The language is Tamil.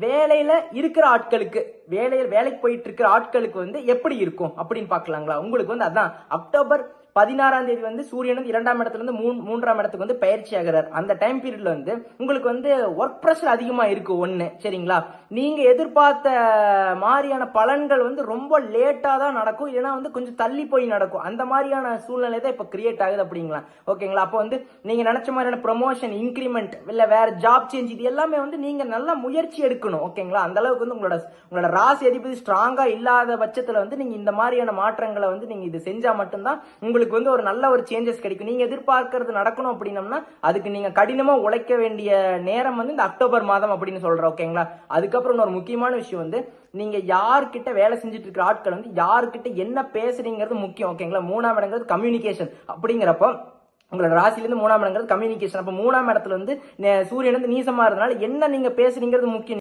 வேலையில இருக்கிற ஆட்களுக்கு வேலையில் வேலைக்கு போயிட்டு இருக்கிற ஆட்களுக்கு வந்து எப்படி இருக்கும் அப்படின்னு பார்க்கலாங்களா? உங்களுக்கு வந்து அதான் அக்டோபர் பதினாறாம் தேதி வந்து சூரியன் வந்து இரண்டாம் இடத்துல இருந்து மூணு மூன்றாம் இடத்துக்கு வந்து பயிற்சி ஆகிறார் அந்த டைம் பீரியட்ல வந்து உங்களுக்கு வந்து ஒர்க் ப்ரெஷர் அதிகமா இருக்கு ஒண்ணு. சரிங்களா? நீங்க எதிர்பார்த்த மாதிரியான பலன்கள் வந்து ரொம்ப லேட்டா தான் நடக்கும். இல்லைன்னா வந்து கொஞ்சம் தள்ளி போய் நடக்கும். அந்த மாதிரியான சூழ்நிலை தான் இப்ப கிரியேட் ஆகுது அப்படிங்களா? ஓகேங்களா? அப்போ வந்து நீங்க நினைச்ச மாதிரியான ப்ரொமோஷன் இன்க்ரிமெண்ட் இல்ல வேற ஜாப் சேஞ்ச் இது எல்லாமே வந்து நீங்க நல்லா முயற்சி எடுக்கணும். ஓகேங்களா? அந்த அளவுக்கு வந்து உங்களோட உங்களோட ராசி அதிபதி ஸ்ட்ராங்கா இல்லாத பட்சத்துல வந்து நீங்க இந்த மாதிரியான மாற்றங்களை வந்து நீங்க இது செஞ்சா மட்டும்தான் உங்களுக்கு வந்து ஒரு நல்ல ஒரு சேஞ்சஸ் கிடைக்கும். நீங்க எதிர்பார்க்கறது நடக்கணும் அப்படின்னம்னா அதுக்கு நீங்க கடினமா உழைக்க வேண்டிய நேரம் வந்து இந்த அக்டோபர் மாதம் அப்படின்னு சொல்றோம் ஓகேங்களா அதுக்கப்புறம் ஒரு முக்கியமான விஷயம் வந்து நீங்க யார்கிட்ட வேலை செஞ்சுட்டு இருக்கிற ஆட்கள் வந்து யார்கிட்ட என்ன பேசுறீங்கிறது முக்கியம் ஓகேங்களா மூணாம் இடங்கிறது கம்யூனிகேஷன் அப்படிங்கிறப்போ உங்களோட ராசிலேருந்து மூணாம் இடங்கிறது கம்யூனிகேஷன் அப்போ மூணாம் இடத்துல வந்து சூரியன் வந்து நீசமா இருந்தனால என்ன நீங்க பேசுறீங்கிறது முக்கியம்.